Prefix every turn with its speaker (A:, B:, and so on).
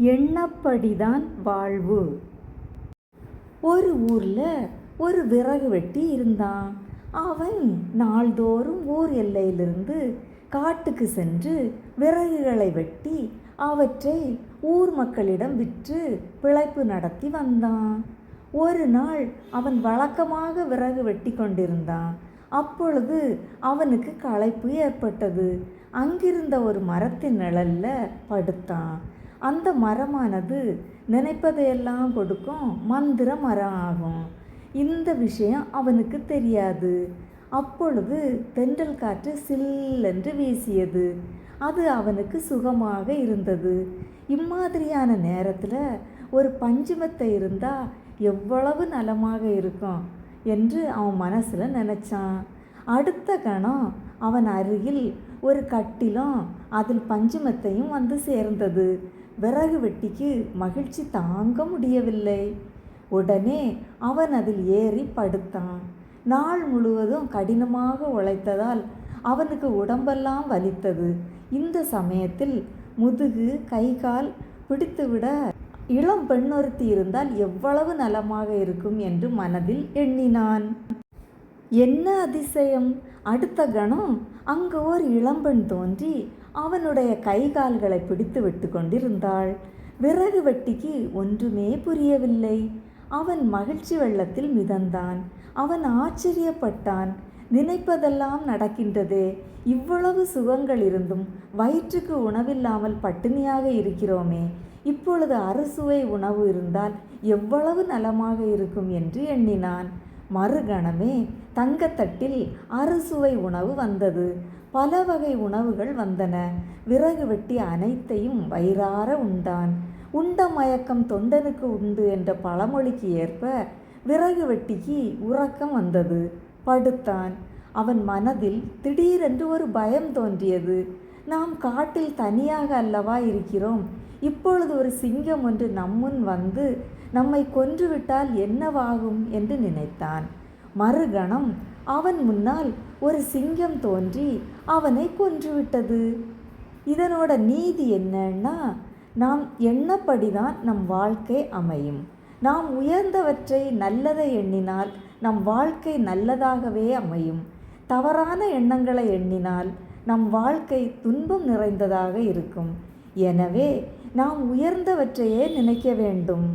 A: எண்ணப்படிதான் வாழ்வு. ஒரு ஊரில் ஒரு விறகு வெட்டி இருந்தான். அவன் நாள்தோறும் ஊர் எல்லையிலிருந்து காட்டுக்கு சென்று விறகுகளை வெட்டி அவற்றை ஊர் மக்களிடம் விற்று பிழைப்பு நடத்தி வந்தான். ஒரு நாள் அவன் வழக்கமாக விறகு வெட்டி கொண்டிருந்தான். அப்பொழுது அவனுக்கு களைப்பு ஏற்பட்டது. அங்கிருந்த ஒரு மரத்தின் நிழல்ல படுத்தான். அந்த மரமானது நினைப்பதையெல்லாம் கொடுக்கும் மந்திர மரம் ஆகும் இந்த விஷயம் அவனுக்கு தெரியாது. அப்பொழுது தென்றல் காற்று சில்லென்று வீசியது. அது அவனுக்கு சுகமாக இருந்தது. இம்மாதிரியான நேரத்தில் ஒரு பஞ்சுமத்தை இருந்தால் எவ்வளவு நலமாக இருக்கும் என்று அவன் மனசில் நினச்சான். அடுத்த கணம் அவன் அருகில் ஒரு கட்டிலும் அதில் பஞ்சுமத்தையும் வந்து சேர்ந்தது. விறகு வெட்டிக்கு மகிழ்ச்சி தாங்க முடியவில்லை. உடனே அவன் அதில் ஏறி படுத்தான். நாள் முழுவதும் கடினமாக உழைத்ததால் அவனுக்கு உடம்பெல்லாம் வலித்தது. இந்த சமயத்தில் முதுகு கை கால் பிடித்துவிட இளம் பெண்ணொருத்தி இருந்தால் எவ்வளவு நலமாக இருக்கும் என்று மனதில் எண்ணினான். என்ன அதிசயம்? அடுத்த கணம் அங்கு ஒரு இளம்பெண் தோன்றி அவனுடைய கை கால்களை பிடித்து விட்டு கொண்டிருந்தாள். விறகு வெட்டிக்கு ஒன்றுமே புரியவில்லை. அவன் மகிழ்ச்சி வெள்ளத்தில் மிதந்தான். அவன் ஆச்சரியப்பட்டான். நினைப்பதெல்லாம் நடக்கின்றதே. இவ்வளவு சுகங்கள் இருந்தும் வயிற்றுக்கு உணவில்லாமல் பட்டினியாக இருக்கிறோமே. இப்பொழுது அறுசுவை உணவு இருந்தால் எவ்வளவு நலமாக இருக்கும் என்று எண்ணினான். மறுகணமே தங்கத்தட்டில் அறுசுவை உணவு வந்தது. பல வகை உணவுகள் வந்தன. விறகு வெட்டி அனைத்தையும் வயிறார உண்டான். உண்ட மயக்கம் தொண்டனுக்கு உண்டு என்ற பழமொழிக்கு ஏற்ப விறகு வெட்டிக்கு உறக்கம் வந்தது. படுத்தான். அவன் மனதில் திடீரென்று ஒரு பயம் தோன்றியது. நாம் காட்டில் தனியாக அல்லவா இருக்கிறோம். இப்பொழுது ஒரு சிங்கம் ஒன்று நம்முன் வந்து நம்மை கொன்றுவிட்டால் என்னவாகும் என்று நினைத்தான். மறுகணம் அவன் முன்னால் ஒரு சிங்கம் தோன்றி அவனை கொன்றுவிட்டது. இதனோட நீதி என்னன்னா நாம் எண்ணப்படிதான் நம் வாழ்க்கை அமையும். நாம் உயர்ந்தவற்றை நல்லதை எண்ணினால் நம் வாழ்க்கை நல்லதாகவே அமையும். தவறான எண்ணங்களை எண்ணினால் நம் வாழ்க்கை துன்பம் நிறைந்ததாக இருக்கும். எனவே நாம் உயர்ந்தவற்றையே நினைக்க வேண்டும்.